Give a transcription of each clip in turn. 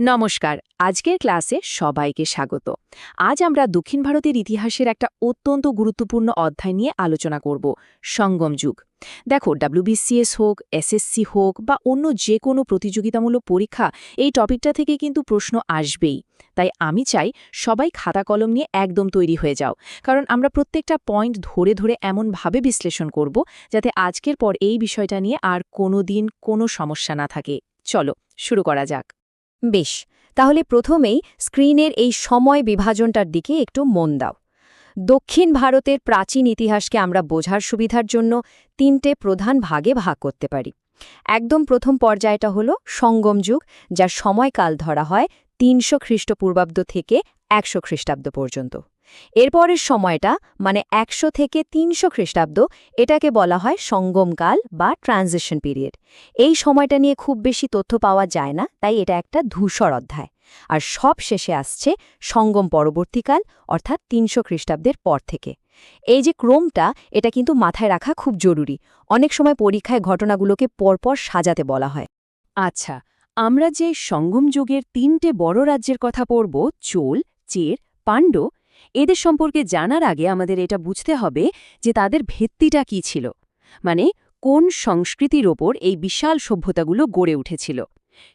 নমস্কার, আজকের ক্লাসে সবাইকে স্বাগত। আজ আমরা দক্ষিণ ভারতের ইতিহাসের একটা অত্যন্ত গুরুত্বপূর্ণ অধ্যায় নিয়ে আলোচনা করব, সঙ্গম যুগ। দেখো ডাব্লিউবিসিএস হোক এসএসসি হোক, বা অন্য যে কোনো প্রতিযোগিতামূলক পরীক্ষা, এই টপিকটা থেকে কিন্তু প্রশ্ন আসবেই। তাই আমি চাই সবাই খাতা কলম নিয়ে একদম তৈরি হয়ে যাও। কারণ আমরা প্রত্যেকটা পয়েন্ট ধরে ধরে এমনভাবে বিশ্লেষণ করব, যাতে আজকের পর এই বিষয়টা নিয়ে আর কোনো দিন কোনো সমস্যা না থাকে। চলো, শুরু করা যাক। বেশ, তাহলে প্রথমেই স্ক্রিনের এই সময় বিভাজনটার দিকে একটু মন দাও। দক্ষিণ ভারতের প্রাচীন ইতিহাসকে আমরা বোঝার সুবিধার জন্য তিনটে প্রধান ভাগে ভাগ করতে পারি। একদম প্রথম পর্যায়টা হল সঙ্গম যুগ, যার সময়কাল ধরা হয় তিনশো খ্রিস্টপূর্বাব্দ থেকে একশো খ্রিস্টাব্দ পর্যন্ত। এরপরের সময়টা মানে একশো থেকে তিনশো খ্রিস্টাব্দ, এটাকে বলা হয় সঙ্গমকাল বা ট্রানজিশন পিরিয়ড। এই সময়টা নিয়ে খুব বেশি তথ্য পাওয়া যায় না, তাই এটা একটা ধূসর অধ্যায়। আর সব শেষে আসছে সঙ্গম পরবর্তীকাল, অর্থাৎ তিনশো খ্রিস্টাব্দের পর থেকে। এই যে ক্রমটা, এটা কিন্তু মাথায় রাখা খুব জরুরি। অনেক সময় পরীক্ষায় ঘটনাগুলোকে পরপর সাজাতে বলা হয়। আচ্ছা আমরা যে সঙ্গম যুগের তিনটে বড় রাজ্যের কথা পড়ব, চোল, চের পাণ্ড এদের সম্পর্কে জানার আগে আমাদের এটা বুঝতে হবে যে তাদের ভিত্তিটা কি ছিল। মানে কোন সংস্কৃতির ওপর এই বিশাল সভ্যতাগুলো গড়ে উঠেছিল।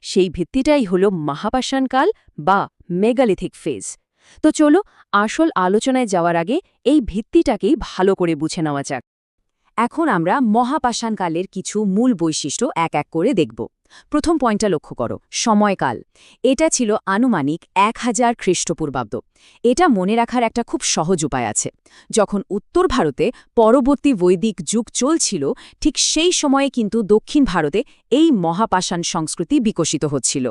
সেই ভিত্তিটাই হল মহাপাষাণকাল বা মেগালিথিক ফেজ। তো চলো, আসল আলোচনায় যাওয়ার আগে এই ভিত্তিটাকেই ভালো করে বুঝে নেওয়া যাক। এখন আমরা মহাপাষাণকালের কিছু মূল বৈশিষ্ট্য এক এক করে দেখব। প্রথম পয়েন্টটা লক্ষ্য করো, সময়কাল। এটা ছিল আনুমানিক এক হাজার খ্রিস্টপূর্বাব্দ। এটা মনে রাখার একটা খুব সহজ উপায় আছে। যখন উত্তর ভারতে পরবর্তী বৈদিক যুগ চলছিল, ঠিক সেই সময়ে কিন্তু দক্ষিণ ভারতে এই মহাপাষাণ সংস্কৃতি বিকশিত হচ্ছিল।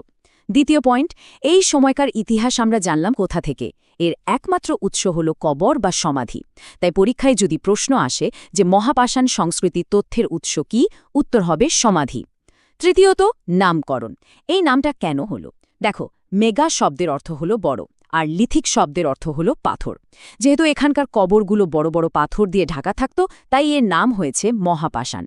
দ্বিতীয় পয়েন্ট, এই সময়কার ইতিহাস আমরা জানলাম কোথা থেকে? এর একমাত্র উৎস হল কবর বা সমাধি। তাই পরীক্ষায় যদি প্রশ্ন আসে যে মহাপাষাণ সংস্কৃতি তথ্যের উৎস কি, উত্তর হবে সমাধি। তৃতীয়ত, নামকরণ। এই নামটা কেন হলো? দেখো, মেগা শব্দের অর্থ হলো বড়, আর লিথিক শব্দের অর্থ হলো পাথর। যেহেতু এখানকার কবরগুলো বড় বড় পাথর দিয়ে ঢাকা থাকত, তাই এর নাম হয়েছে মহাপাষাণ।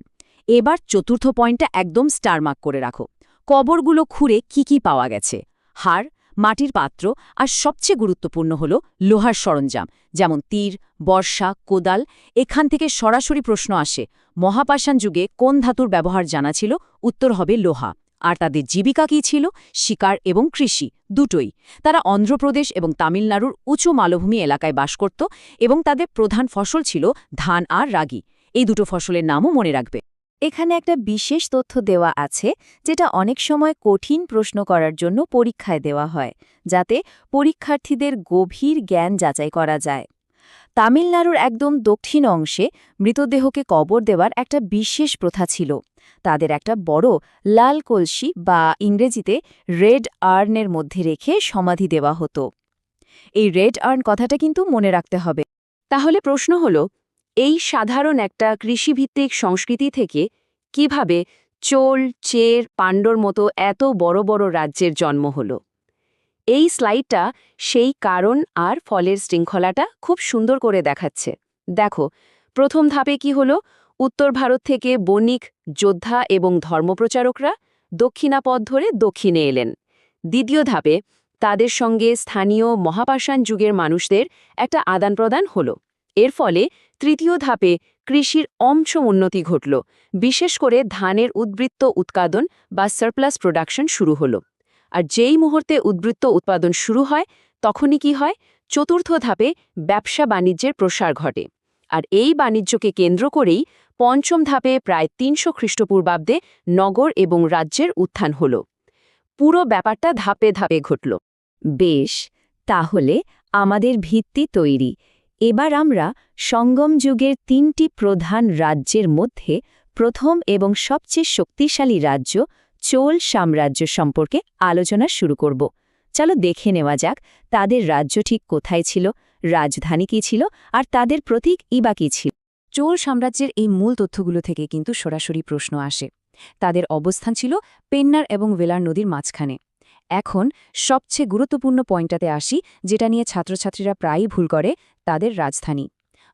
এবার চতুর্থ পয়েন্টটা একদম স্টারমার্ক করে রাখো। কবরগুলো খুঁড়ে কি কি পাওয়া গেছে? হাড়, মাটির পাত্র, আর সবচেয়ে গুরুত্বপূর্ণ হল লোহার সরঞ্জাম, যেমন তীর বর্ষা কোদাল। এখান থেকে সরাসরি প্রশ্ন আসে মহাপাষাণ যুগে কোন ধাতুর ব্যবহার জানা ছিল? উত্তর হবে লোহা। আর তাদের জীবিকা কী ছিল? শিকার এবং কৃষি, দুটোই। তারা অন্ধ্রপ্রদেশ এবং তামিলনাড়ুর উঁচু মালভূমি এলাকায় বাস করত এবং তাদের প্রধান ফসল ছিল ধান আর রাগি। এই দুটো ফসলের নামও মনে রাখবে। এখানে একটা বিশেষ তথ্য দেওয়া আছে, যেটা অনেক সময় কঠিন প্রশ্ন করার জন্য পরীক্ষায় দেওয়া হয়, যাতে পরীক্ষার্থীদের গভীর জ্ঞান যাচাই করা যায়। তামিলনাড়ুর একদম দক্ষিণ অংশে মৃতদেহকে কবর দেওয়ার একটা বিশেষ প্রথা ছিল। তাদের একটা বড় লাল কলসি বা ইংরেজিতে রেড আর্নের মধ্যে রেখে সমাধি দেওয়া হতো। এই রেড আর্ন কথাটা কিন্তু মনে রাখতে হবে। তাহলে প্রশ্ন হল, এই সাধারণ একটা কৃষিভিত্তিক সংস্কৃতি থেকে কীভাবে চোল, চের, পাণ্ডর মতো এত বড় বড় রাজ্যের জন্ম হল? এই স্লাইডটা সেই কারণ আর ফলের শৃঙ্খলাটা খুব সুন্দর করে দেখাচ্ছে। দেখো, প্রথম ধাপে কি হল? উত্তর ভারত থেকে বণিক, যোদ্ধা এবং ধর্মপ্রচারকরা দক্ষিণাপথ ধরে দক্ষিণে এলেন। দ্বিতীয় ধাপে তাদের সঙ্গে স্থানীয় মহাপাষাণ যুগের মানুষদের একটা আদান প্রদান হল। এর ফলে তৃতীয় ধাপে কৃষির অংশ উন্নতি ঘটল। বিশেষ করে ধানের উদ্বৃত্ত উৎপাদন বা সারপ্লাস প্রোডাকশন শুরু হল। আর যেই মুহূর্তে উদ্বৃত্ত উৎপাদন শুরু হয়, তখনই কি হয়? চতুর্থ ধাপে ব্যবসা বাণিজ্যের প্রসার ঘটে। আর এই বাণিজ্যকে কেন্দ্র করেই পঞ্চম ধাপে প্রায় তিনশো খ্রিস্টপূর্বাব্দে নগর এবং রাজ্যের উত্থান হল। পুরো ব্যাপারটা ধাপে ধাপে ঘটল। বেশ, তাহলে আমাদের ভিত্তি তৈরি। এবার আমরা সঙ্গম যুগের তিনটি প্রধান রাজ্যের মধ্যে প্রথম এবং সবচেয়ে শক্তিশালী রাজ্য চোল সাম্রাজ্য সম্পর্কে আলোচনা শুরু করব। চলো দেখে নেওয়া যাক তাদের রাজ্য ঠিক কোথায় ছিল, রাজধানী কী ছিল, আর তাদের প্রতীক ইবা কী ছিল। চোল সাম্রাজ্যের এই মূল তথ্যগুলো থেকে কিন্তু সরাসরি প্রশ্ন আসে। তাদের অবস্থান ছিল পেন্নার এবং ভেলার নদীর মাঝখানে। এখন সবচেয়ে গুরুত্বপূর্ণ পয়েন্টটাতে আসি, যেটা নিয়ে ছাত্রছাত্রীরা প্রায়ই ভুল করে, তাদের রাজধানী।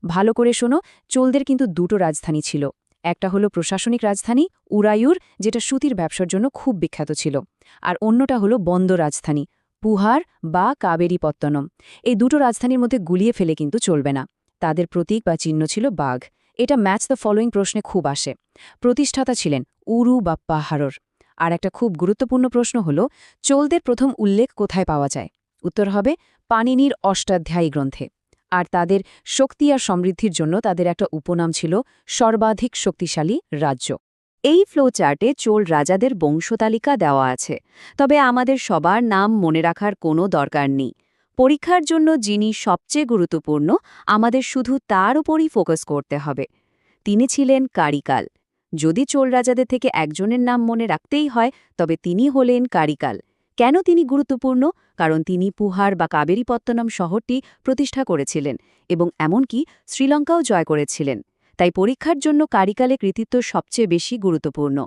ভালো করে শোনো, চোলদের কিন্তু দুটো রাজধানী ছিল। একটা হলো প্রশাসনিক রাজধানী, উরায়ুর, যেটা সুতির ব্যবসার জন্য খুব বিখ্যাত ছিল। আর অন্যটা হলো বন্দ রাজধানী, পুহার বা কাবেরীপত্তনম। এই দুটো রাজধানীর মধ্যে গুলিয়ে ফেলে কিন্তু চলবে না। তাদের প্রতীক বা চিহ্ন ছিল বাঘ। এটা ম্যাচ দ্য ফলোয়িং প্রশ্নে খুব আসে। প্রতিষ্ঠাতা ছিলেন উরু বা পাহাড়র। আর একটা খুব গুরুত্বপূর্ণ প্রশ্ন হল, চোলদের প্রথম উল্লেখ কোথায় পাওয়া যায়? উত্তর হবে পানিনির অষ্টাধ্যায়ী গ্রন্থে। আর তাদের শক্তি আর সমৃদ্ধির জন্য তাদের একটা উপনাম ছিল সর্বাধিক শক্তিশালী রাজ্য। এই ফ্লো চার্টে চোল রাজাদের বংশতালিকা দেওয়া আছে, তবে আমাদের সবার নাম মনে রাখার কোনো দরকার নেই। পরীক্ষার জন্য যিনি সবচেয়ে গুরুত্বপূর্ণ, আমাদের শুধু তার উপরই ফোকাস করতে হবে। তিনি ছিলেন কারিকাল। যদি চোল রাজাদের থেকে একজনের নাম মনে রাখতেই হয়, তবে তিনি হলেন কারিকাল। কেন তিনি গুরুত্বপূর্ণ? কারণ তিনি পুহার বা কাবেরীপত্তনম শহরটি প্রতিষ্ঠা করেছিলেন এবং এমনকি শ্রীলঙ্কাও জয় করেছিলেন। তাই পরীক্ষার জন্য কারিকালে কৃতিত্ব সবচেয়ে বেশি গুরুত্বপূর্ণ।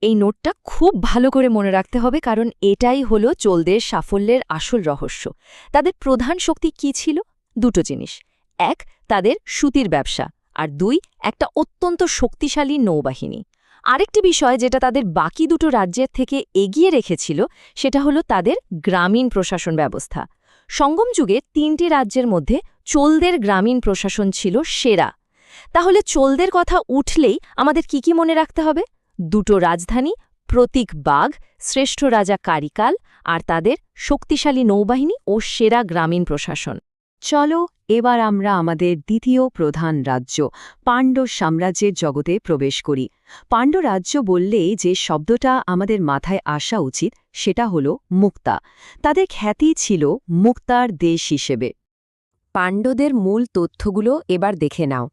এই নোটটা খুব ভালো করে মনে রাখতে হবে, কারণ এটাই হলো চোলদের সাফল্যের আসল রহস্য। তাদের প্রধান শক্তি কি ছিল? দুটো জিনিস। এক, তাদের সুতির ব্যবসা। আর দুই, একটা অত্যন্ত শক্তিশালী নৌবাহিনী। আরেকটি বিষয় যেটা তাদের বাকি দুটো রাজ্যের থেকে এগিয়ে রেখেছিল, সেটা হলো তাদের গ্রামীণ প্রশাসন ব্যবস্থা। সঙ্গম যুগে তিনটি রাজ্যের মধ্যে চোলদের গ্রামীণ প্রশাসন ছিল সেরা। তাহলে চোলদের কথা উঠলেই আমাদের কি কি মনে রাখতে হবে? দুটো রাজধানী, প্রতীক বাঘ, শ্রেষ্ঠ রাজা কারিকাল আর তাদের শক্তিশালী নৌবাহিনী ও সেরা গ্রামীণ প্রশাসন। চলো, এবার আমরা আমাদের দ্বিতীয় প্রধান রাজ্য পাণ্ড সাম্রাজ্যের জগতে প্রবেশ করি। পাণ্ড রাজ্য বললে যে শব্দটা আমাদের মাথায় আসা উচিত, সেটা হল মুক্তা। তাদের খ্যাতি ছিল মুক্তার দেশ হিসেবে। পাণ্ডদের মূল তথ্যগুলো এবার দেখে নাও।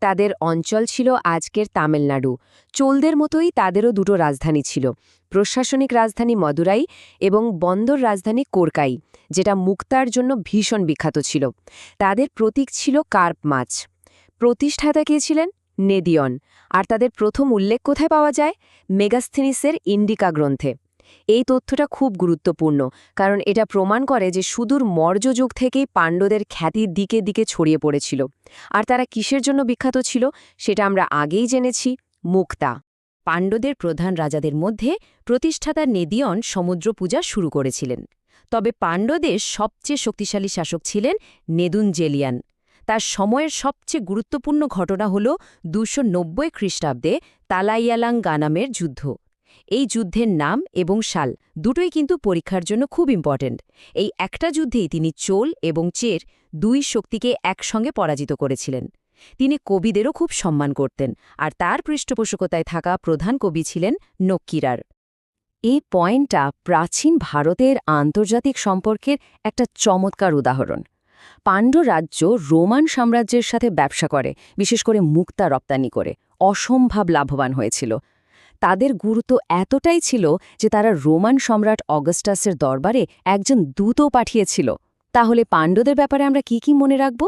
তাদের অঞ্চল ছিল আজকের তামিলনাড়ু। চোলদের মতোই তাদেরও দুটো রাজধানী ছিল, প্রশাসনিক রাজধানী মদুরাই এবং বন্দর রাজধানী কোরকাই, যেটা মুক্তার জন্য ভীষণ বিখ্যাত ছিল। তাদের প্রতীক ছিল কার্প মাছ। প্রতিষ্ঠাতা কে ছিলেন? নেদিয়ন। আর তাদের প্রথম উল্লেখ কোথায় পাওয়া যায়? মেগাস্থিনিসের ইন্ডিকা গ্রন্থে। এই তথ্যটা খুব গুরুত্বপূর্ণ, কারণ এটা প্রমাণ করে যে সুদূর মৌর্য যুগ থেকেই পাণ্ডদের খ্যাতির দিকে দিকে ছড়িয়ে পড়েছিল। আর তারা কিসের জন্য বিখ্যাত ছিল সেটা আমরা আগেই জেনেছি, মুক্তা। পাণ্ডদের প্রধান রাজাদের মধ্যে প্রতিষ্ঠাতা নেদিয়ন সমুদ্র পূজা শুরু করেছিলেন। তবে পাণ্ডদের সবচেয়ে শক্তিশালী শাসক ছিলেন নেদুনজেলিয়ান তার সময়ের সবচেয়ে গুরুত্বপূর্ণ ঘটনা হল দুশো নব্বই খ্রিস্টাব্দে তালাইয়ালাং গানামের যুদ্ধ। এই যুদ্ধের নাম এবং সাল দুটোই কিন্তু পরীক্ষার জন্য খুব ইম্পর্ট্যান্ট এই একটা যুদ্ধেই তিনি চোল এবং চের দুই শক্তিকে একসঙ্গে পরাজিত করেছিলেন। তিনি কবিদেরও খুব সম্মান করতেন আর তার পৃষ্ঠপোষকতায় থাকা প্রধান কবি ছিলেন নক্কিরার। এই পয়েন্টটা প্রাচীন ভারতের আন্তর্জাতিক সম্পর্কের একটা চমৎকার উদাহরণ। পাণ্ড রাজ্য রোমান সাম্রাজ্যের সাথে ব্যবসা করে, বিশেষ করে মুক্তা রপ্তানি করে। অসম্ভব লাভবান হয়েছিল। তাদের গুরুত্ব এতটাই ছিল যে তারা রোমান সম্রাট অগস্টাসের দরবারে একজন দূতও পাঠিয়েছিল। তাহলে পাণ্ডদের ব্যাপারে আমরা কি কি মনে রাখব?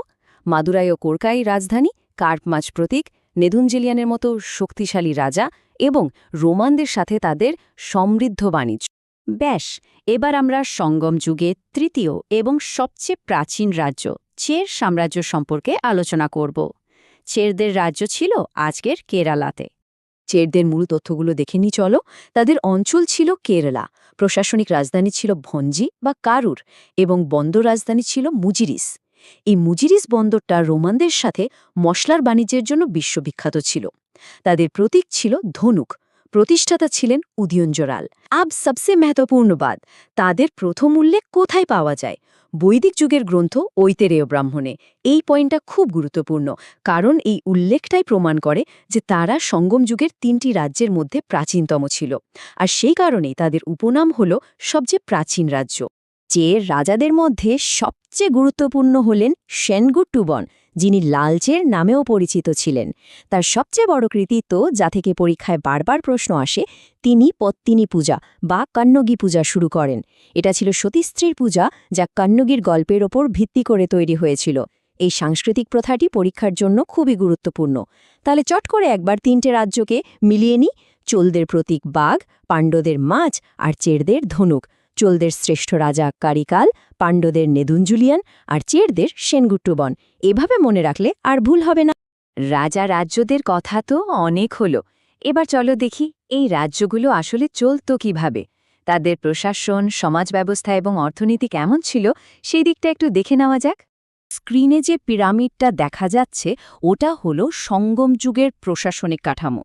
মাদুরাই ও কোরকাই রাজধানী কার্প মাছ প্রতীক, নেদুনজেলিয়ানের মতো শক্তিশালী রাজা এবং রোমানদের সাথে তাদের সমৃদ্ধ বাণিজ্য। ব্যাস, এবার আমরা সঙ্গম যুগে তৃতীয় এবং সবচেয়ে প্রাচীন রাজ্য চের সাম্রাজ্য সম্পর্কে আলোচনা করব। চেরদের রাজ্য ছিল আজকের কেরালাতে। চেরদের মূল তথ্যগুলো দেখে নি, চলো। তাদের অঞ্চল ছিল কেরালা। প্রশাসনিক রাজধানী ছিল ভঞ্জি বা কারুর এবং বন্দর রাজধানী ছিল মুজিরিস। এই মুজিরিস বন্দরটা রোমানদের সাথে মশলার বাণিজ্যের জন্য বিশ্ববিখ্যাত ছিল। তাদের প্রতীক ছিল ধনুক। প্রতিষ্ঠাতা ছিলেন উদিয়ঞ্জরাল আব সবচেয়ে মেহতপূর্ণ বাদ। তাদের প্রথম উল্লেখ কোথায় পাওয়া যায়? বৈদিক যুগের গ্রন্থ ঐতেরেয় ব্রাহ্মণে। এই পয়েন্টটা খুব গুরুত্বপূর্ণ, কারণ এই উল্লেখটাই প্রমাণ করে যে তারা সঙ্গম যুগের তিনটি রাজ্যের মধ্যে প্রাচীনতম ছিল। আর সেই কারণেই তাদের উপনাম হল সবচেয়ে প্রাচীন রাজ্য। যে রাজাদের মধ্যে সবচেয়ে গুরুত্বপূর্ণ হলেন সেনগুট্টুবন। যিনি লালচের নামেও পরিচিত ছিলেন। তার সবচেয়ে বড় কৃতিত্ব যা থেকে পরীক্ষায় বারবার প্রশ্ন আসে, তিনি পত্তিনী পূজা বা কন্নগী পূজা শুরু করেন। এটা ছিল সতীস্ত্রীর পূজা যা কন্নগীর গল্পের ওপর ভিত্তি করে তৈরি হয়েছিল। এই সাংস্কৃতিক প্রথাটি পরীক্ষার জন্য খুবই গুরুত্বপূর্ণ। তাহলে চট করে একবার তিনটে রাজ্যকে মিলিয়ে নি চোলদের প্রতীক বাঘ, পাণ্ডদের মাছ আর চেরদের ধনুক। চোলদের শ্রেষ্ঠ রাজা কারিকাল, পাণ্ডদের নেদুঞ্জুলিয়ান আর চেরদের সেনগুট্টুবন। এভাবে মনে রাখলে আর ভুল হবে না। রাজা রাজ্যদের কথা তো অনেক হলো। এবার চলো দেখি এই রাজ্যগুলো আসলে চলত কীভাবে। তাদের প্রশাসন, সমাজ ব্যবস্থা এবং অর্থনীতি কেমন ছিল সেই দিকটা একটু দেখে নেওয়া যাক। স্ক্রিনে যে পিরামিডটা দেখা যাচ্ছে, ওটা হলো সঙ্গম যুগের প্রশাসনিক কাঠামো।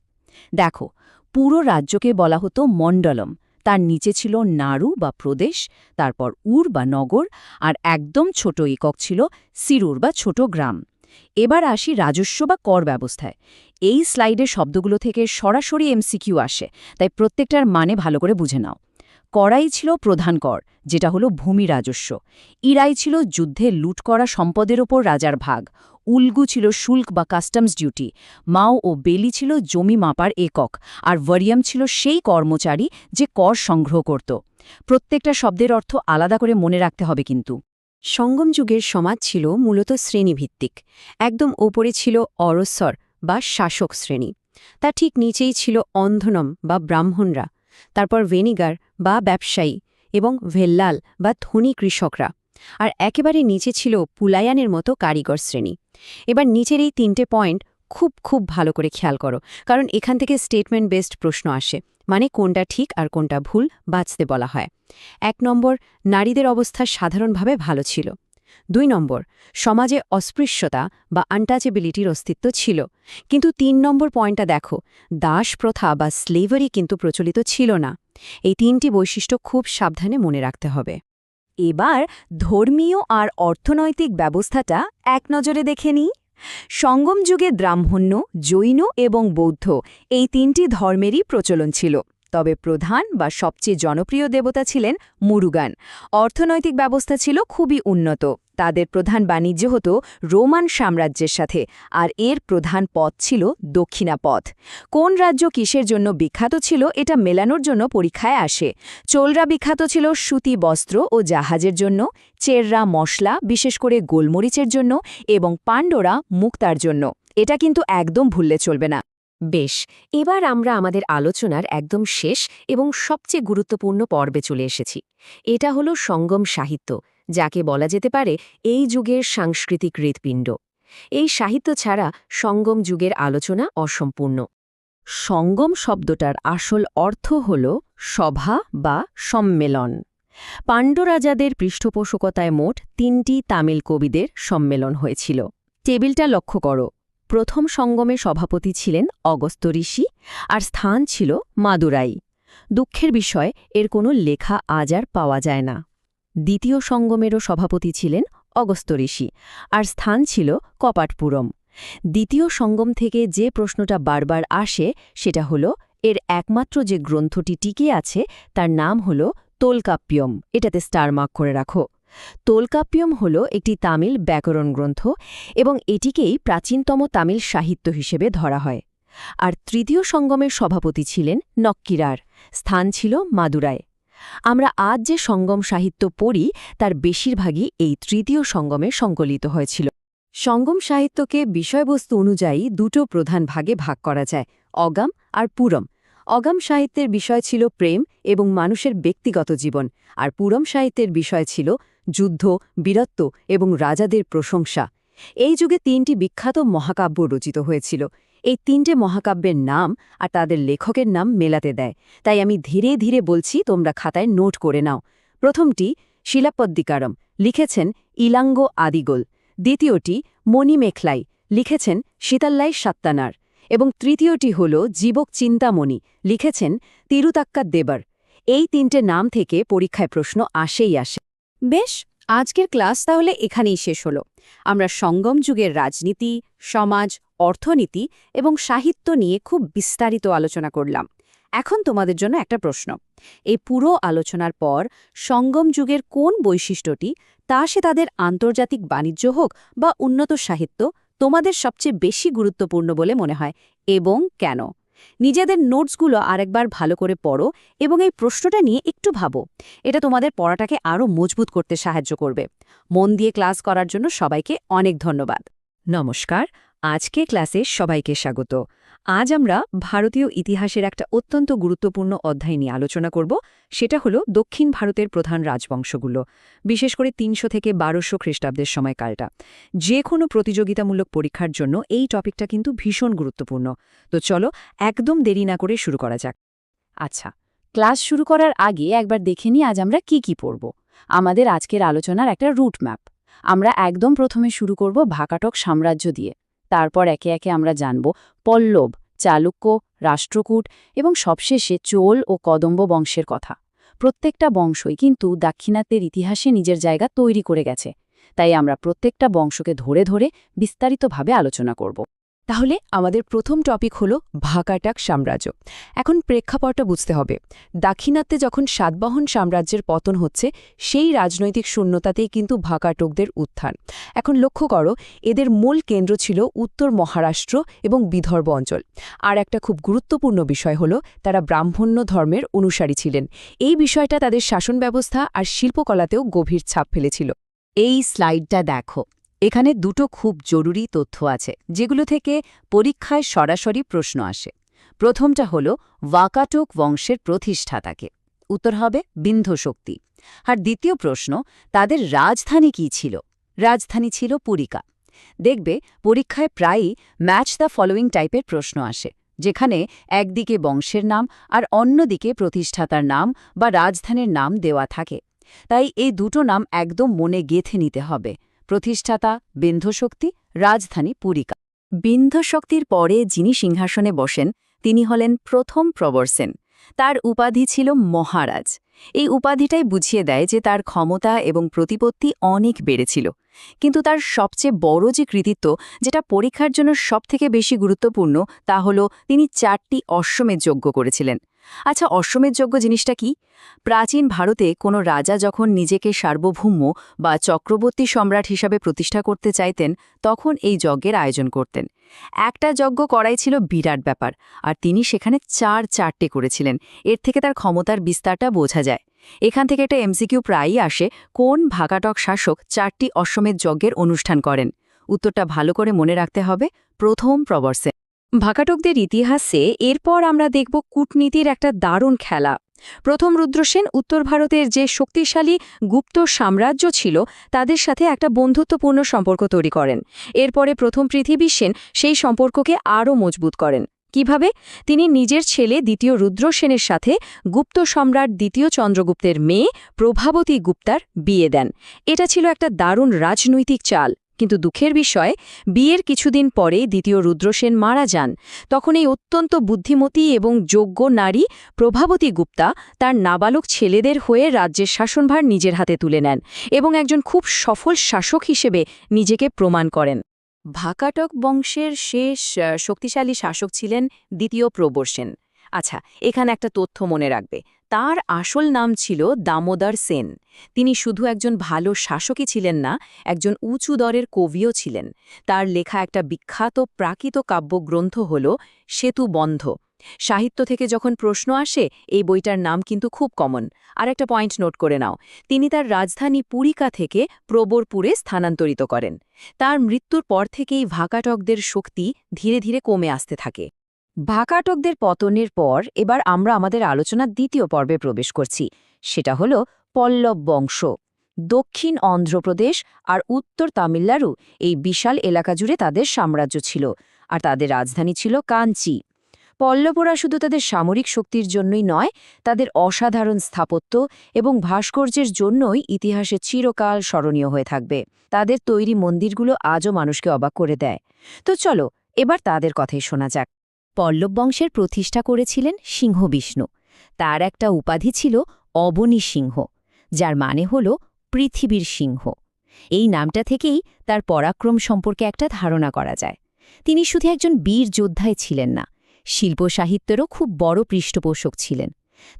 দেখো, পুরো রাজ্যকে বলা হতো মণ্ডলম। তার নিচে ছিল নাড়ু বা প্রদেশ, তারপর উর বা নগর, আর একদম ছোট একক ছিল সিরুর বা ছোট গ্রাম। এবার আসি রাজস্ব বা কর ব্যবস্থায়। এই স্লাইডের শব্দগুলো থেকে সরাসরি এমসিকিউ আসে, তাই প্রত্যেকটার মানে ভালো করে বুঝে নাও। করাই ছিল প্রধান কর, যেটা হলো ভূমি রাজস্ব। ইরাই ছিল যুদ্ধে লুট করা সম্পদের ওপর রাজার ভাগ উলগু ছিল শুল্ক বা কাস্টমস ডিউটি। মাও ও বেলি ছিল জমি মাপার একক, আর ওয়ারিয়াম ছিল সেই কর্মচারী যে কর সংগ্রহ করত। প্রত্যেকটা শব্দের অর্থ আলাদা করে মনে রাখতে হবে কিন্তু। সঙ্গম যুগের সমাজ ছিল মূলত শ্রেণীভিত্তিক। একদম ওপরে ছিল অরস্বর বা শাসক শ্রেণি। তার ঠিক নিচেই ছিল অন্ধনম বা ব্রাহ্মণরা। তারপর ভেনিগার বা ব্যবসায়ী এবং ভেল্লাল বা ধনী কৃষকরা। আর একেবারে নিচে ছিল পুলায়ানের মতো কারিগর শ্রেণি। এবার নিচের এই তিনটে পয়েন্ট খুব খুব ভালো করে খেয়াল করো, কারণ এখান থেকে স্টেটমেন্ট বেসড প্রশ্ন আসে মানে কোনটা ঠিক আর কোনটা ভুল বাঁচতে বলা হয়। এক নম্বর, নারীদের অবস্থা সাধারণভাবে ভালো ছিল। দুই নম্বর, সমাজে অস্পৃশ্যতা বা আনটাচেবিলিটির অস্তিত্ব ছিল। কিন্তু তিন নম্বর পয়েন্টটা দেখো, দাস প্রথা বা স্লেভারি কিন্তু প্রচলিত ছিল না। এই তিনটি বৈশিষ্ট্য খুব সাবধানে মনে রাখতে হবে। এবার ধর্মীয় আর অর্থনৈতিক ব্যবস্থাটা এক নজরে দেখে নিই। সঙ্গম যুগে ব্রাহ্মণ্য, জৈন এবং বৌদ্ধ এই তিনটি ধর্মেরই প্রচলন ছিল। তবে প্রধান বা সবচেয়ে জনপ্রিয় দেবতা ছিলেন মুরুগান। অর্থনৈতিক ব্যবস্থা ছিল খুবই উন্নত। তাদের প্রধান বাণিজ্য হতো রোমান সাম্রাজ্যের সাথে, আর এর প্রধান পথ ছিল দক্ষিণা পথ কোন রাজ্য কিসের জন্য বিখ্যাত ছিল এটা মেলানোর জন্য পরীক্ষায় আসে। চোলরা বিখ্যাত ছিল সুতি বস্ত্র ও জাহাজের জন্য, চেররা মশলা, বিশেষ করে গোলমরিচের জন্য এবং পাণ্ডরা মুক্তার জন্য। এটা কিন্তু একদম ভুললে চলবে না। বেশ, এবার আমরা আমাদের আলোচনার একদম শেষ এবং সবচেয়ে গুরুত্বপূর্ণ পর্বে চলে এসেছি। এটা হলো সঙ্গম সাহিত্য, যাকে বলা যেতে পারে এই যুগের সাংস্কৃতিক হৃৎপিণ্ড। এই সাহিত্য ছাড়া সঙ্গম যুগের আলোচনা অসম্পূর্ণ। সঙ্গম শব্দটার আসল অর্থ হল সভা বা সম্মেলন। পাণ্ডরাজাদের পৃষ্ঠপোষকতায় মোট তিনটি তামিল কবিদের সম্মেলন হয়েছিল। টেবিলটা লক্ষ্য করো। প্রথম সঙ্গমে সভাপতি ছিলেন অগস্ত ঋষি আর স্থান ছিল মাদুরাই। দুঃখের বিষয়, এর কোনো লেখা আজ আর পাওয়া যায় না। দ্বিতীয় সঙ্গমেরও সভাপতি ছিলেন অগস্ত ঋষি আর স্থান ছিল কপাটপুরম। দ্বিতীয় সঙ্গম থেকে যে প্রশ্নটা বারবার আসে, সেটা হল, এর একমাত্র যে গ্রন্থটি টিকে আছে, তার নাম হল তোলকাপ্যম এটাতে স্টার মার্ক করে রাখো। তোলকাপ্যম হল একটি তামিল ব্যাকরণ গ্রন্থ এবং এটিকেই প্রাচীনতম তামিল সাহিত্য হিসেবে ধরা হয়। আর তৃতীয় সঙ্গমের সভাপতি ছিলেন নক্কিরার, স্থান ছিল মাদুরায়। আমরা আজ যে সঙ্গম সাহিত্য পড়ি, তার বেশিরভাগই এই তৃতীয় সঙ্গমে সংকলিত হয়েছিল। সঙ্গম সাহিত্যকে বিষয়বস্তু অনুযায়ী দুটো প্রধান ভাগে ভাগ করা যায়, অগাম আর পুরম। অগাম সাহিত্যের বিষয় ছিল প্রেম এবং মানুষের ব্যক্তিগত জীবন, আর পুরম সাহিত্যের বিষয় ছিল যুদ্ধ, বীরত্ব এবং রাজাদের প্রশংসা। এই যুগে তিনটি বিখ্যাত মহাকাব্য রচিত হয়েছিল। এই তিনটে মহাকাব্যের নাম আর তাদের লেখকের নাম মেলাতে দেয়। তাই আমি ধীরে ধীরে বলছি, তোমরা খাতায় নোট করে নাও। প্রথমটি শিলাপদ্দিকারম লিখেছেন ইলাঙ্গো আদিগোল। দ্বিতীয়টি মণি মেখলাই লিখেছেন শীতাল্লাই সাত্তানার। এবং তৃতীয়টি হল জীবক চিন্তামণি। লিখেছেন তিরুতাক্কা দেবর। এই তিনটে নাম থেকে পরীক্ষায় প্রশ্ন আসেই আসে। বেশ, আজকের ক্লাস তাহলে এখানেই শেষ হলো। আমরা সঙ্গম যুগের রাজনীতি, সমাজ, অর্থনীতি এবং সাহিত্য নিয়ে খুব বিস্তারিত আলোচনা করলাম। এখন তোমাদের জন্য একটা প্রশ্ন। এই পুরো আলোচনার পর সঙ্গম যুগের কোন বৈশিষ্ট্যটি, তা সে তাদের আন্তর্জাতিক বাণিজ্য হোক বা উন্নত সাহিত্য, তোমাদের সবচেয়ে বেশি গুরুত্বপূর্ণ বলে মনে হয় এবং কেন? নিজেদের নোটসগুলো আরেকবার ভালো করে পড়ো এবং এই প্রশ্নটা নিয়ে একটু ভাবো। এটা তোমাদের পড়াটাকে আরও মজবুত করতে সাহায্য করবে। মন দিয়ে ক্লাস করার জন্য সবাইকে অনেক ধন্যবাদ। নমস্কার আজকে ক্লাসে সবাইকে স্বাগত। আজ আমরা ভারতীয় ইতিহাসের একটা অত্যন্ত গুরুত্বপূর্ণ অধ্যায় নিয়ে আলোচনা করব, সেটা হলো দক্ষিণ ভারতের প্রধান রাজবংশগুলো, বিশেষ করে তিনশো থেকে বারোশো খ্রিস্টাব্দের সময়কালটা। যে কোনো প্রতিযোগিতামূলক পরীক্ষার জন্য এই টপিকটা কিন্তু ভীষণ গুরুত্বপূর্ণ। তো চলো একদম দেরি না করে শুরু করা যাক। আচ্ছা ক্লাস শুরু করার আগে একবার দেখে নিই আজ আমরা কি কি পড়ব। আমাদের আজকের আলোচনার একটা রুট ম্যাপ আমরা একদম প্রথমে শুরু করব ভাকাটক সাম্রাজ্য দিয়ে। তারপর একে একে আমরা জানব পল্লব, চালুক্য, রাষ্ট্রকূট এবং সবশেষে চোল ও কদম্ব বংশের কথা। প্রত্যেকটা বংশই কিন্তু দাক্ষিণাত্যের ইতিহাসে নিজের জায়গা তৈরি করে গেছে। তাই আমরা প্রত্যেকটা বংশকে ধরে ধরে বিস্তারিতভাবে আলোচনা করব। তাহলে আমাদের প্রথম টপিক হল ভাকাটাক সাম্রাজ্য। এখন প্রেক্ষাপটটা বুঝতে হবে। দাক্ষিণাত্যে যখন সাতবাহন সাম্রাজ্যের পতন হচ্ছে, সেই রাজনৈতিক শূন্যতাতেই কিন্তু ভাকাটকদের উত্থান। এখন লক্ষ্য করো, এদের মূল কেন্দ্র ছিল উত্তর মহারাষ্ট্র এবং বিদর্ভ অঞ্চল। আর একটা খুব গুরুত্বপূর্ণ বিষয় হল, তারা ব্রাহ্মণ্য ধর্মের অনুসারী ছিলেন। এই বিষয়টা তাদের শাসন ব্যবস্থা আর শিল্পকলাতেও গভীর ছাপ ফেলেছিল। এই স্লাইডটা দেখো। এখানে দুটো খুব জরুরি তথ্য আছে, যেগুলো থেকে পরীক্ষায় সরাসরি প্রশ্ন আসে। প্রথমটা হল, ওয়াকাটক বংশের প্রতিষ্ঠাতাকে। উত্তর হবে, বিন্ধ শক্তি। আর দ্বিতীয় প্রশ্ন, তাদের রাজধানী কি ছিল? রাজধানী ছিল পুরিকা। দেখবে, পরীক্ষায় প্রায়ই ম্যাচ দ্য ফলোয়িং টাইপের প্রশ্ন আসে, যেখানে একদিকে বংশের নাম আর অন্যদিকে প্রতিষ্ঠাতার নাম বা রাজধানীর নাম দেওয়া থাকে। তাই এই দুটো নাম একদম মনে গেথে নিতে হবে। প্রতিষ্ঠাতা, বিন্ধশক্তি, রাজধানী পুরিকা। বিন্ধশক্তির পরে যিনি সিংহাসনে বসেন, তিনি হলেন প্রথম প্রবর্সেন। তার উপাধি ছিল মহারাজ। এই উপাধিটাই বুঝিয়ে দেয় যে তার ক্ষমতা এবং প্রতিপত্তি অনেক বেড়েছিল। কিন্তু তার সবচেয়ে বড় যে কৃতিত্ব, যেটা পরীক্ষার জন্য সবথেকে বেশি গুরুত্বপূর্ণ, তা হল তিনি চারটি অশ্বমেধ যজ্ঞ করেছিলেন। আচ্ছা অশ্বমেধ যজ্ঞ জিনিসটা কি? প্রাচীন ভারতে কোনো রাজা যখন নিজেকে সার্বভৌম বা চক্রবর্তী সম্রাট হিসাবে প্রতিষ্ঠা করতে চাইতেন, তখন এই যজ্ঞের আয়োজন করতেন। একটা যজ্ঞ করাই ছিল বিরাট ব্যাপার, আর তিনি সেখানে চার চারটে করেছিলেন। এর থেকে তার ক্ষমতার বিস্তারটা বোঝা যায়। এখান থেকে একটা এমসিকিউ প্রায়ই আসে, কোন ভাগাটক শাসক চারটি অশ্বমেধ যজ্ঞের অনুষ্ঠান করেন? উত্তরটা ভালো করে মনে রাখতে হবে প্রথম প্রবর্সে ভাকাটকদের ইতিহাসে এরপর আমরা দেখব কূটনীতির একটা দারুণ খেলা। প্রথম রুদ্রসেন উত্তর ভারতের যে শক্তিশালী গুপ্ত সাম্রাজ্য ছিল, তাদের সাথে একটা বন্ধুত্বপূর্ণ সম্পর্ক তৈরি করেন। এরপরে প্রথম পৃথিবী সেন সেই সম্পর্ককে আরও মজবুত করেন। কীভাবে? তিনি নিজের ছেলে দ্বিতীয় রুদ্রসেনের সাথে গুপ্ত সম্রাট দ্বিতীয় চন্দ্রগুপ্তের মেয়ে প্রভাবতী গুপ্তার বিয়ে দেন। এটা ছিল একটা দারুণ রাজনৈতিক চাল। কিন্তু দুঃখের বিষয়, বিয়ের কিছুদিন পরে দ্বিতীয় রুদ্রসেন মারা যান। তখন এই অত্যন্ত বুদ্ধিমতী এবং যোগ্য নারী প্রভাবতী গুপ্তা তার নাবালক ছেলেদের হয়ে রাজ্যের শাসনভার নিজের হাতে তুলে নেন এবং একজন খুব সফল শাসক হিসেবে নিজেকে প্রমাণ করেন। ভাকাটক বংশের শেষ শক্তিশালী শাসক ছিলেন দ্বিতীয় প্রবর্ষেন আচ্ছা এখানে একটা তথ্য মনে রাখবে। তার আসল নাম ছিল দামোদর সেন। তিনি শুধু একজন ভালো শাসকই ছিলেন না, একজন উঁচু দরের কবিও ছিলেন। তার লেখা একটা বিখ্যাত প্রাকৃত কাব্যগ্রন্থ হল সেতু বন্ধ। সাহিত্য থেকে যখন প্রশ্ন আসে, এই বইটার নাম কিন্তু খুব কমন। আর একটা পয়েন্ট নোট করে নাও, তিনি তার রাজধানী পুরিকা থেকে প্রবরপুরে স্থানান্তরিত করেন। তার মৃত্যুর পর থেকেই ভাকাটকদের শক্তি ধীরে ধীরে কমে আসতে থাকে। ভাকাটকদের পতনের পর এবার আমরা আমাদের আলোচনার দ্বিতীয় পর্বে প্রবেশ করছি। সেটা হল পল্লব বংশ। দক্ষিণ অন্ধ্রপ্রদেশ আর উত্তর তামিলনাড়ু এই বিশাল এলাকা জুড়ে তাদের সাম্রাজ্য ছিল আর তাদের রাজধানী ছিল কাঞ্চি। পল্লবরা শুধু তাদের সামরিক শক্তির জন্যই নয়, তাদের অসাধারণ স্থাপত্য এবং ভাস্কর্যের জন্যই ইতিহাসে চিরকাল স্মরণীয় হয়ে থাকবে। তাদের তৈরি মন্দিরগুলো আজও মানুষকে অবাক করে দেয়। তো চলো, এবার তাদের কথাই শোনা যাক। পল্লব বংশের প্রতিষ্ঠা করেছিলেন সিংহ বিষ্ণু। তার একটা উপাধি ছিল অবনী সিংহ, যার মানে হল পৃথিবীর সিংহ। এই নামটা থেকেই তার পরাক্রম সম্পর্কে একটা ধারণা করা যায়। তিনি শুধু একজন বীর যোদ্ধাই ছিলেন না, শিল্প সাহিত্যেরও খুব বড় পৃষ্ঠপোষক ছিলেন।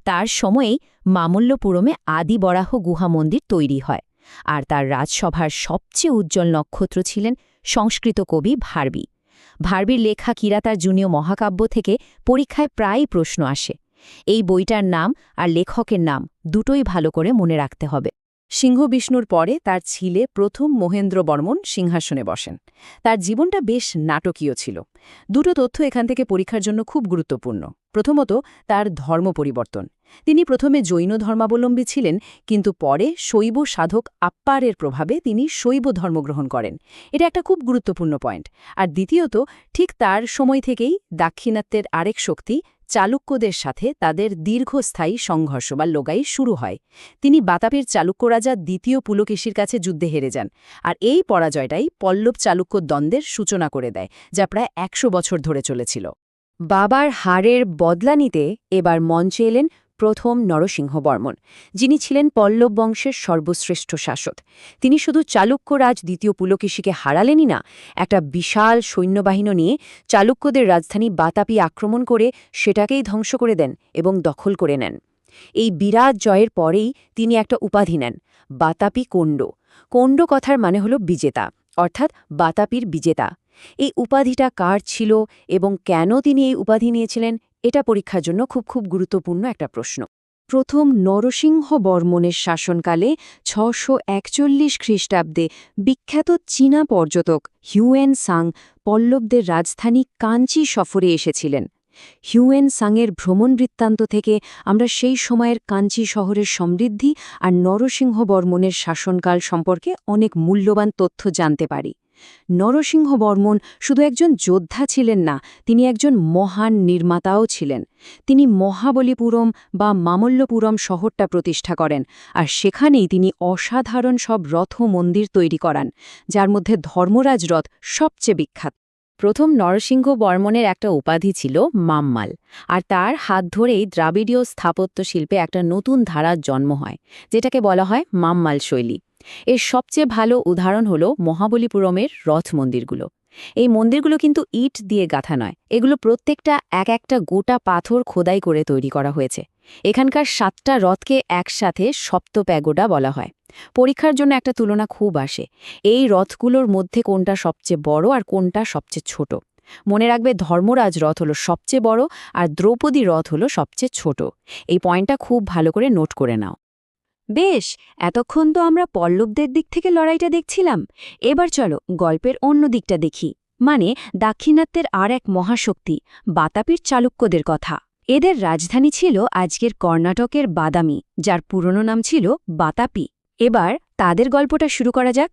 তার সময়েই মামল্যপুরমে আদি বরাহ গুহা মন্দির তৈরি হয়, আর তার রাজসভার সবচেয়ে উজ্জ্বল নক্ষত্র ছিলেন সংস্কৃত কবি ভার্বি। ভার্বির লেখা কিরাতার জুনিয় মহাকাব্য থেকে পরীক্ষায় প্রায়ই প্রশ্ন আসে। এই বইটার নাম আর লেখকের নাম দুটোই ভালো করে মনে রাখতে হবে। সিংহ বিষ্ণুর পরে তার ছিলে প্রথম মহেন্দ্র বর্মন সিংহাসনে বসেন। তার জীবনটা বেশ নাটকীয় ছিল। দুটো তথ্য এখান থেকে পরীক্ষার জন্য খুব গুরুত্বপূর্ণ। প্রথমত তার ধর্ম পরিবর্তন। তিনি প্রথমে জৈন ধর্মাবলম্বী ছিলেন, কিন্তু পরে শৈব সাধক আপ্পারের প্রভাবে তিনি শৈব ধর্মগ্রহণ করেন। এটা একটা খুব গুরুত্বপূর্ণ পয়েন্ট। আর দ্বিতীয়ত, ঠিক তার সময় থেকেই দাক্ষিণাত্যের আরেক শক্তি চালুক্যদের সাথে তাদের দীর্ঘস্থায়ী সংঘর্ষ বা লোগাই শুরু হয়। তিনি বাতাপের চালুক্য রাজা দ্বিতীয় পুলকেশীর কাছে যুদ্ধে হেরে যান। আর এই পরাজয়টাই পল্লব চালুক্য দ্বন্দ্বের সূচনা করে দেয়, যা প্রায় একশো বছর ধরে চলেছিল। বাবার হারের বদলা নিতে এবার মঞ্চে এলেন প্রথম নরসিংহ বর্মন, যিনি ছিলেন পল্লব বংশের সর্বশ্রেষ্ঠ শাসক। তিনি শুধু চালুক্য রাজ দ্বিতীয় পুলকেশীকে হারালেনই না, একটা বিশাল সৈন্যবাহিনী নিয়ে চালুক্যদের রাজধানী বাতাপি আক্রমণ করে সেটাকেই ধ্বংস করে দেন এবং দখল করে নেন। এই বিরাট জয়ের পরেই তিনি একটা উপাধি নেন, বাতাপি কোণ্ড কোণ্ড কথার মানে হল বিজেতা, অর্থাৎ বাতাপির বিজেতা। এই উপাধিটা কার ছিল এবং কেন তিনি এই উপাধি নিয়েছিলেন, এটা পরীক্ষার জন্য খুব খুব গুরুত্বপূর্ণ একটা প্রশ্ন। প্রথম নরসিংহ বর্মনের শাসনকালে ছশো একচল্লিশ খ্রিস্টাব্দে বিখ্যাত চীনা পর্যটক হিউয়েন সাং পল্লবদের রাজধানী কাঞ্চি সফরে এসেছিলেন। হিউয়েন সাংয়ের ভ্রমণ বৃত্তান্ত থেকে আমরা সেই সময়ের কাঞ্চি শহরের সমৃদ্ধি আর নরসিংহ বর্মনের শাসনকাল সম্পর্কে অনেক মূল্যবান তথ্য জানতে পারি। নরসিংহ বর্মন শুধু একজন যোদ্ধা ছিলেন না, তিনি একজন মহান নির্মাতাও ছিলেন। তিনি মহাবলীপুরম বা মামল্যপুরম শহরটা প্রতিষ্ঠা করেন আর সেখানেই তিনি অসাধারণ সব রথ মন্দির তৈরি করান, যার মধ্যে ধর্মরাজ রথ সবচেয়ে বিখ্যাত। প্রথম নরসিংহ বর্মনের একটা উপাধি ছিল মাম্মাল, আর তার হাত ধরেই দ্রাবিড়ীয় স্থাপত্য শিল্পে একটা নতুন ধারার জন্ম হয়, যেটাকে বলা হয় মাম্মাল শৈলী। এর সবচেয়ে ভালো উদাহরণ হল মহাবলীপুরমের রথ মন্দিরগুলো। এই মন্দিরগুলো কিন্তু ইট দিয়ে গাঁথা নয়, এগুলো প্রত্যেকটা এক একটা গোটা পাথর খোদাই করে তৈরি করা হয়েছে। এখানকার সাতটা রথকে একসাথে সপ্ত প্যাগোডা বলা হয়। পরীক্ষার জন্য একটা তুলনা খুব আসে। এই রথগুলোর মধ্যে কোনটা সবচেয়ে বড় আর কোনটা সবচেয়ে ছোট। মনে রাখবে ধর্মরাজ রথ হলো সবচেয়ে বড় আর দ্রৌপদী রথ হলো সবচেয়ে ছোট। এই পয়েন্টটা খুব ভালো করে নোট করে নাও। বেশ, এতক্ষণ তো আমরা পল্লবদের দিক থেকে লড়াইটা দেখছিলাম। এবার চলো গল্পের অন্য দিকটা দেখি। মানে দাক্ষিণাত্যের আর এক মহাশক্তি, বাতাপির চালুক্যদের কথা। এদের রাজধানী ছিল আজকের কর্ণাটকের বাদামি, যার পুরনো নাম ছিল বাতাপি। এবার তাদের গল্পটা শুরু করা যাক।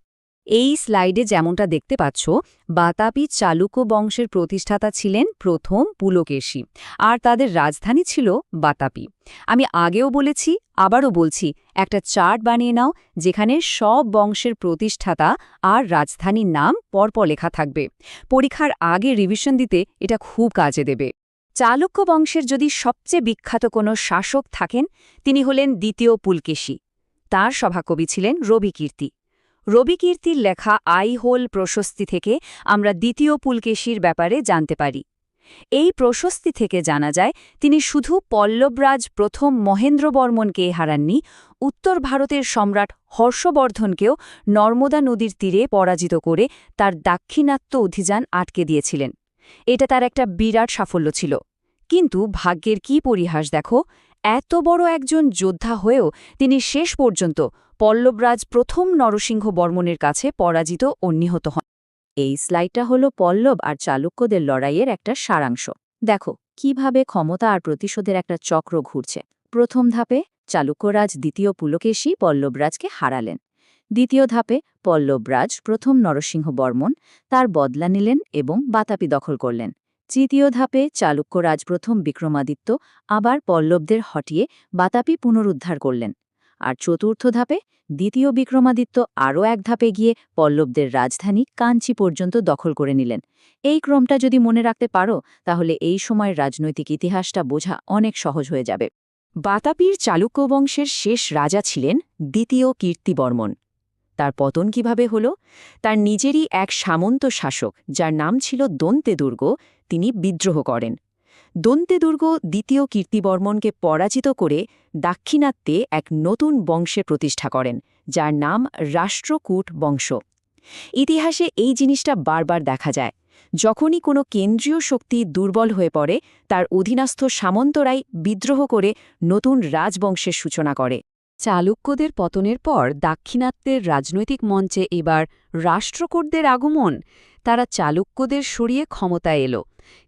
এই স্লাইডে যেমনটা দেখতে পাচ্ছ, বাতাপি চালুক্য বংশের প্রতিষ্ঠাতা ছিলেন প্রথম পুলকেশী, আর তাদের রাজধানী ছিল বাতাপি। আমি আগেও বলেছি, আবারও বলছি, একটা চার্ট বানিয়ে নাও যেখানে সব বংশের প্রতিষ্ঠাতা আর রাজধানীর নাম পরপর লেখা থাকবে। পরীক্ষার আগে রিভিশন দিতে এটা খুব কাজে দেবে। চালুক্য বংশের যদি সবচেয়ে বিখ্যাত কোনো শাসক থাকেন, তিনি হলেন দ্বিতীয় পুলকেশী। তার সভাকবি ছিলেন রবিকীর্তি রবিকীর্তির লেখা আইহোল প্রশস্তি থেকে আমরা দ্বিতীয় পুলকেশীর ব্যাপারে জানতে পারি। এই প্রশস্তি থেকে জানা যায়, তিনি শুধু পল্লবরাজ প্রথম মহেন্দ্রবর্মনকে হারাননি, উত্তর ভারতের সম্রাট হর্ষবর্ধনকেও নর্মদা নদীর তীরে পরাজিত করে তার দাক্ষিণাত্য অভিযান আটকে দিয়েছিলেন। এটা তার একটা বিরাট সাফল্য ছিল। কিন্তু ভাগ্যের কি পরিহাস দেখো এত বড় একজন যোদ্ধা হয়েও তিনি শেষ পর্যন্ত পল্লবরাজ প্রথম নরসিংহ বর্মনের কাছে পরাজিত ও নিহত হন। এই স্লাইডটা হল পল্লব আর চালুক্যদের লড়াইয়ের একটা সারাংশ। দেখো, কীভাবে ক্ষমতা আর প্রতিশোধের একটা চক্র ঘুরছে। প্রথম ধাপে চালুক্যরাজ দ্বিতীয় পুলকেশী পল্লবরাজকে হারালেন। দ্বিতীয় ধাপে পল্লবরাজ প্রথম নরসিংহ বর্মন তার বদলা নিলেন এবং বাতাপি দখল করলেন। তৃতীয় ধাপে চালুক্যরাজ প্রথম বিক্রমাদিত্য, আবার পল্লবদের হটিয়ে বাতাপি পুনরুদ্ধার করলেন। আর চতুর্থ ধাপে দ্বিতীয় বিক্রমাদিত্য আরও এক ধাপে গিয়ে পল্লবদের রাজধানী কাঞ্চি পর্যন্ত দখল করে নিলেন। এই ক্রমটা যদি মনে রাখতে পারো, তাহলে এই সময়ের রাজনৈতিক ইতিহাসটা বোঝা অনেক সহজ হয়ে যাবে। বাতাপির চালুক্য বংশের শেষ রাজা ছিলেন দ্বিতীয় কীর্তিবর্মন। তার পতন কীভাবে হল? তার নিজেরই এক সামন্ত শাসক, যার নাম ছিল দন্তে দুর্গ তিনি বিদ্রোহ করেন। দন্তে দুর্গ দ্বিতীয় কীর্তিবর্মনকে পরাজিত করে দাক্ষিণাত্যে এক নতুন বংশে প্রতিষ্ঠা করেন, যার নাম রাষ্ট্রকূট বংশ। ইতিহাসে এই জিনিসটা বারবার দেখা যায়। যখনই কোনো কেন্দ্রীয় শক্তি দুর্বল হয়ে পড়ে, তার অধীনস্থ সামন্তরাই বিদ্রোহ করে নতুন রাজবংশের সূচনা করে। চালুক্যদের পতনের পর দাক্ষিণাত্যের রাজনৈতিক মঞ্চে এবার রাষ্ট্রকূটদের আগমন। তারা চালুক্যদের সরিয়ে ক্ষমতায় এলো।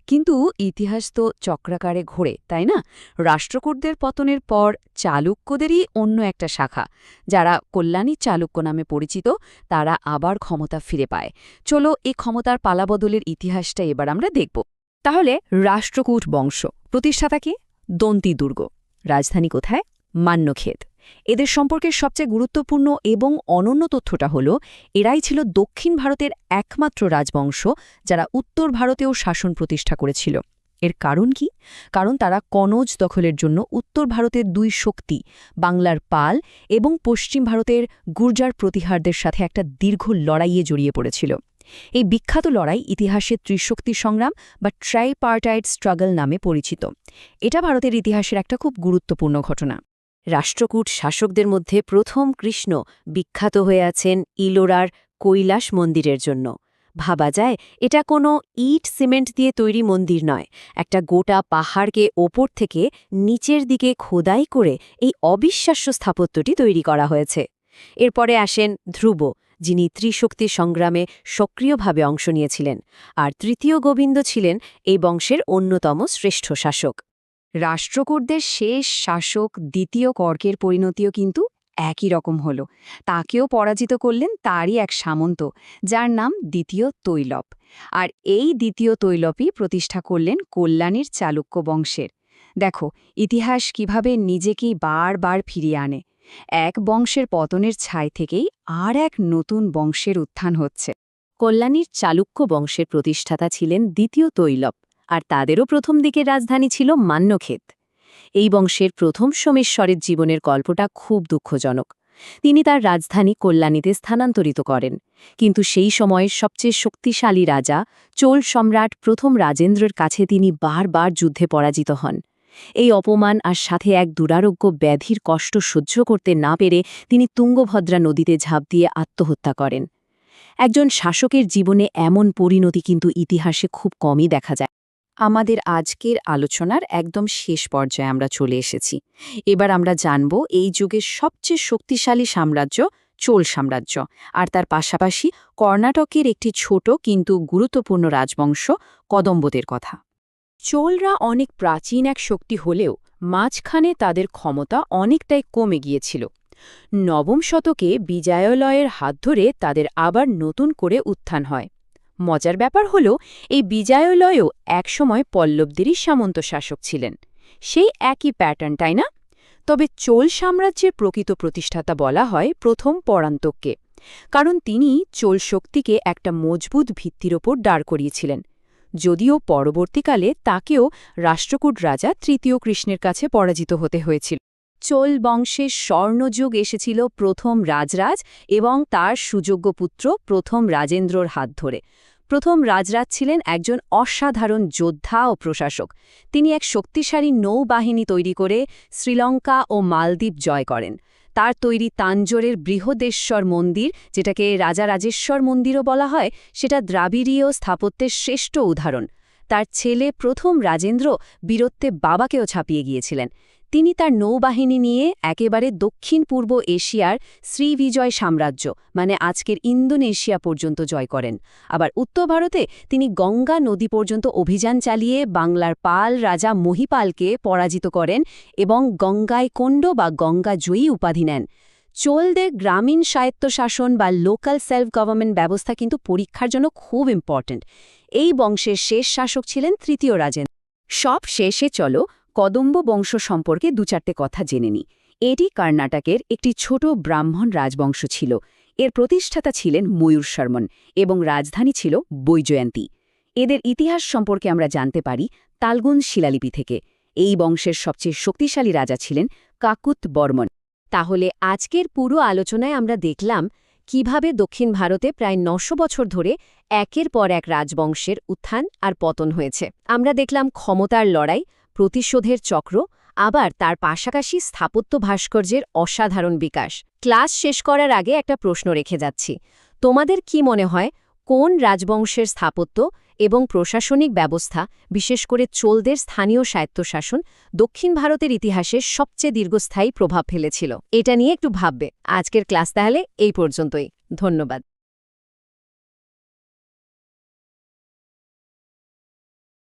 কিন্তু ইতিহাস তো চক্রাকারে ঘোরে, তাই না? রাষ্ট্রকূটদের পতনের পর চালুক্যদেরই অন্য একটা শাখা। যারা কল্যাণী চালুক্য নামে পরিচিত, তারা আবার ক্ষমতা ফিরে পায়। চলো এই ক্ষমতার পালাবদলের ইতিহাসটা এবার আমরা দেখব। তাহলে রাষ্ট্রকূট বংশ প্রতিষ্ঠাতাকে দন্তি দুর্গ রাজধানী কোথায়? মান্যক্ষেত এদের সম্পর্কে সবচেয়ে গুরুত্বপূর্ণ এবং অনন্য তথ্যটা হল, এরাই ছিল দক্ষিণ ভারতের একমাত্র রাজবংশ যারা উত্তর ভারতেও শাসন প্রতিষ্ঠা করেছিল। এর কারণ কি? কারণ তারা কনজ দখলের জন্য উত্তর ভারতের দুই শক্তি, বাংলার পাল এবং পশ্চিম ভারতের গুর্জার প্রতিহারদের সাথে একটা দীর্ঘ লড়াইয়ে জড়িয়ে পড়েছিল। এই বিখ্যাত লড়াই ইতিহাসে ত্রিশক্তি সংগ্রাম বা ট্রাইপার্টাইড স্ট্রাগল নামে পরিচিত। এটা ভারতের ইতিহাসের একটা খুব গুরুত্বপূর্ণ ঘটনা। রাষ্ট্রকূট শাসকদের মধ্যে প্রথম কৃষ্ণ বিখ্যাত হয়ে আছেন ইলোরার কৈলাস মন্দিরের জন্য। ভাবা যায়, এটা কোনো ইট সিমেন্ট দিয়ে তৈরি মন্দির নয়। একটা গোটা পাহাড়কে ওপর থেকে নিচের দিকে খোদাই করে এই অবিশ্বাস্য স্থাপত্যটি তৈরি করা হয়েছে। এরপরে আসেন ধ্রুব, যিনি ত্রিশক্তি সংগ্রামে সক্রিয়ভাবে অংশ নিয়েছিলেন, আর তৃতীয় গোবিন্দ ছিলেন এই বংশের অন্যতম শ্রেষ্ঠ শাসক। রাষ্ট্রকূটদের শেষ শাসক দ্বিতীয় কর্কের পরিণতিও কিন্তু একই রকম হল। তাকেও পরাজিত করলেন তারই এক সামন্ত, যার নাম দ্বিতীয় তৈলপ। আর এই দ্বিতীয় তৈলপই প্রতিষ্ঠা করলেন কল্যাণীর চালুক্য বংশের। দেখো, ইতিহাস কীভাবে নিজেকেই বারবার ফিরিয়ে আনে। এক বংশের পতনের ছাই থেকেই আর এক নতুন বংশের উত্থান হচ্ছে। কল্যাণীর চালুক্য বংশের প্রতিষ্ঠাতা ছিলেন দ্বিতীয় তৈলপ। আর তাদেরও প্রথম দিকের রাজধানী ছিল মান্যক্ষেত এই বংশের প্রথম সোমেশ্বরের জীবনের গল্পটা খুব দুঃখজনক। তিনি তার রাজধানী কল্যাণীতে স্থানান্তরিত করেন। কিন্তু সেই সময়ের সবচেয়ে শক্তিশালী রাজা চোল সম্রাট প্রথম রাজেন্দ্রের কাছে তিনি বারবার যুদ্ধে পরাজিত হন। এই অপমান আর সাথে এক দুরারোগ্য ব্যাধির কষ্ট সহ্য করতে না পেরে তিনি তুঙ্গভদ্রা নদীতে ঝাঁপ দিয়ে আত্মহত্যা করেন। একজন শাসকের জীবনে এমন পরিণতি কিন্তু ইতিহাসে খুব কমই দেখা যায়। আমাদের আজকের আলোচনার একদম শেষ পর্যায়ে আমরা চলে এসেছি। এবার আমরা জানব এই যুগের সবচেয়ে শক্তিশালী সাম্রাজ্য চোল সাম্রাজ্য। আর তার পাশাপাশি কর্ণাটকের একটি ছোট কিন্তু গুরুত্বপূর্ণ রাজবংশ কদম্বদের কথা। চোলরা অনেক প্রাচীন এক শক্তি হলেও মাঝখানে তাদের ক্ষমতা অনেকটাই কমে গিয়েছিল। নবম শতকে বিজয়ালয়ের হাত ধরে তাদের আবার নতুন করে উত্থান হয়। মজার ব্যাপার হল, এই বিজয়ালয়ও একসময় পল্লবদেরই সামন্ত শাসক ছিলেন। সেই একই প্যাটার্ন তাই না? তবে চোল সাম্রাজ্যের প্রকৃত প্রতিষ্ঠাতা বলা হয় প্রথম পরান্তককে। কারণ তিনি চোল শক্তিকে একটা মজবুত ভিত্তির ওপর দাঁড় করিয়েছিলেন। যদিও পরবর্তীকালে তাকেও রাষ্ট্রকূট রাজা তৃতীয় কৃষ্ণের কাছে পরাজিত হতে হয়েছিল। চোল বংশের স্বর্ণযুগ এসেছিল প্রথম রাজরাজ এবং তার সুযোগ্য পুত্র প্রথম রাজেন্দ্রর হাত ধরে। প্রথম রাজরাজ ছিলেন একজন অসাধারণ যোদ্ধা ও প্রশাসক। তিনি এক শক্তিশালী নৌবাহিনী তৈরি করে শ্রীলঙ্কা ও মালদ্বীপ জয় করেন। তার তৈরি তাঞ্জোরের বৃহদেশ্বর মন্দির, যেটাকে রাজা রাজেশ্বর মন্দিরও বলা হয়, সেটা দ্রাবিড়ীয় স্থাপত্যের শ্রেষ্ঠ উদাহরণ। তার ছেলে প্রথম রাজেন্দ্র বীরত্বে বাবাকেও ছাপিয়ে গিয়েছিলেন। তিনি তার নৌবাহিনী নিয়ে একেবারে দক্ষিণ পূর্ব এশিয়ার শ্রীবিজয় সাম্রাজ্য মানে আজকের ইন্দোনেশিয়া পর্যন্ত জয় করেন। আবার উত্তর ভারতে তিনি গঙ্গা নদী পর্যন্ত অভিযান চালিয়ে বাংলার পাল রাজা মহিপালকে পরাজিত করেন এবং গঙ্গায় কোণ্ড বা গঙ্গা জয়ী উপাধি নেন। চোলদের গ্রামীণ স্বায়ত্তশাসন বা লোকাল সেলফ গভর্নমেন্ট ব্যবস্থা কিন্তু পরীক্ষার জন্য খুব ইম্পর্ট্যান্ট। এই বংশের শেষ শাসক ছিলেন তৃতীয় রাজেন সব শেষে চলো কদম্ব বংশ সম্পর্কে দু চারটে কথা জেনে নি। এটি কর্ণাটকের একটি ছোট ব্রাহ্মণ রাজবংশ ছিল। এর প্রতিষ্ঠাতা ছিলেন ময়ূর শর্মন এবং রাজধানী ছিল বৈজয়ন্তী। এদের ইতিহাস সম্পর্কে আমরা জানতে পারি তালগুন শিলালিপি থেকে। এই বংশের সবচেয়ে শক্তিশালী রাজা ছিলেন কাকুত বর্মন। তাহলে আজকের পুরো আলোচনায় আমরা দেখলাম কীভাবে দক্ষিণ ভারতে প্রায় নশো বছর ধরে একের পর এক রাজবংশের উত্থান আর পতন হয়েছে। আমরা দেখলাম ক্ষমতার লড়াই প্রতিশোধের চক্র, আবার তার পাশাপাশি স্থাপত্য ভাস্কর্যের অসাধারণ বিকাশ। ক্লাস শেষ করার আগে একটা প্রশ্ন রেখে যাচ্ছি। তোমাদের কি মনে হয়, কোন রাজবংশের স্থাপত্য এবং প্রশাসনিক ব্যবস্থা, বিশেষ করে চোলদের স্থানীয় স্বায়ত্তশাসন, দক্ষিণ ভারতের ইতিহাসে সবচেয়ে দীর্ঘস্থায়ী প্রভাব ফেলেছিল? এটা নিয়ে একটু ভাববে। আজকের ক্লাস তাহলে এই পর্যন্তই। ধন্যবাদ।